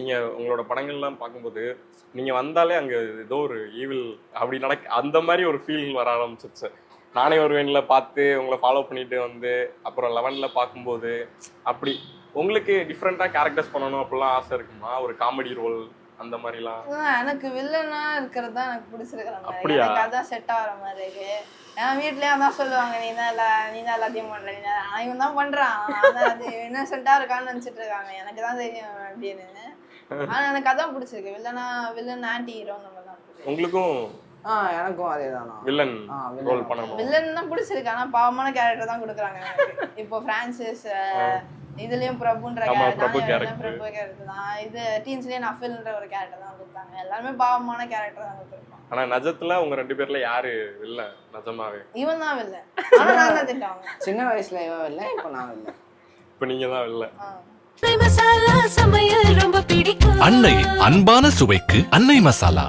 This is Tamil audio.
நீங்க உங்களோட படங்கள்லாம் பார்க்கும்போது நீங்க வந்தாலே அங்க ஏதோ ஒரு ஈவில் அப்படி நடக்க அந்த மாதிரி ஒரு ஃபீல் வர ஆரம்பிச்சிருச்சு. நானே வருவேன்ல பார்த்து உங்களை ஃபாலோ பண்ணிட்டு வந்து அப்புறம் லெவன்ல பார்க்கும்போது அப்படி உங்களுக்கு டிஃப்ரெண்டா கேரக்டர்ஸ் பண்ணணும் அப்படிலாம் ஆசை இருக்குமா? ஒரு காமெடி ரோல் அந்த மாதிரிலாம். எனக்கு வில்லனா இருக்கிறது தான் எனக்கு பிடிச்சிருக்கிற மாதிரி. அப்படியா? எனக்கு அதான் செட் ஆகிற மாதிரி இருக்கு. என் வீட்லயே அதான் சொல்லுவாங்க நீ தான் எல்லா நீ தான் எல்லாத்தையும் பண்ற நீ தான் இவன் தான் பண்றான். அதான் அது இன்னசென்ட்டா இருக்கான்னு நினைச்சிட்டு இருக்காங்க. எனக்கு தான் தெரியும் அப்படின்னு. ஆனா எனக்கு அதான் பிடிச்சிருக்கு. வில்லனா வில்லன் ஆன்டி ஹீரோ நம்ம தான் உங்களுக்கும் ஆ எனக்கும் அதே தானா வில்லன் ரோல் தான். பண்ணணும்? வில்லன் தான் பிடிச்சிருக்கு. ஆனா பாவமான கேரக்டர் தான் கொடுக்குறாங்க இப்போ பிரான்சிஸ் இதுலயும் பிரபுன்ற கேரக்டர். பிரபு கேரக்டர் தான். இது டீன்ஸ்லயே நஃபில்ன்ற ஒரு கேரக்டர் தான் கொடுத்தாங்க. எல்லாருமே பாவமான கேரக்டர் தான் கொடுத்துருப்பாங்க. ஆனா நிஜத்துல உங்க ரெண்டு பேர்ல யாரு வில்லன் நிஜமாவே. இவன் தான் வில்லன் ஆனா நான் தான் திட்டாங்க சின்ன வயசுல இவன் இல்லை இப்போ நான் இல்லை இப்ப நீங்க தான் வில்லன் மசாலா சமையல் ரொம்ப பிடிக்கும். அன்னை அன்பான சுவைக்கு அன்னை மசாலா.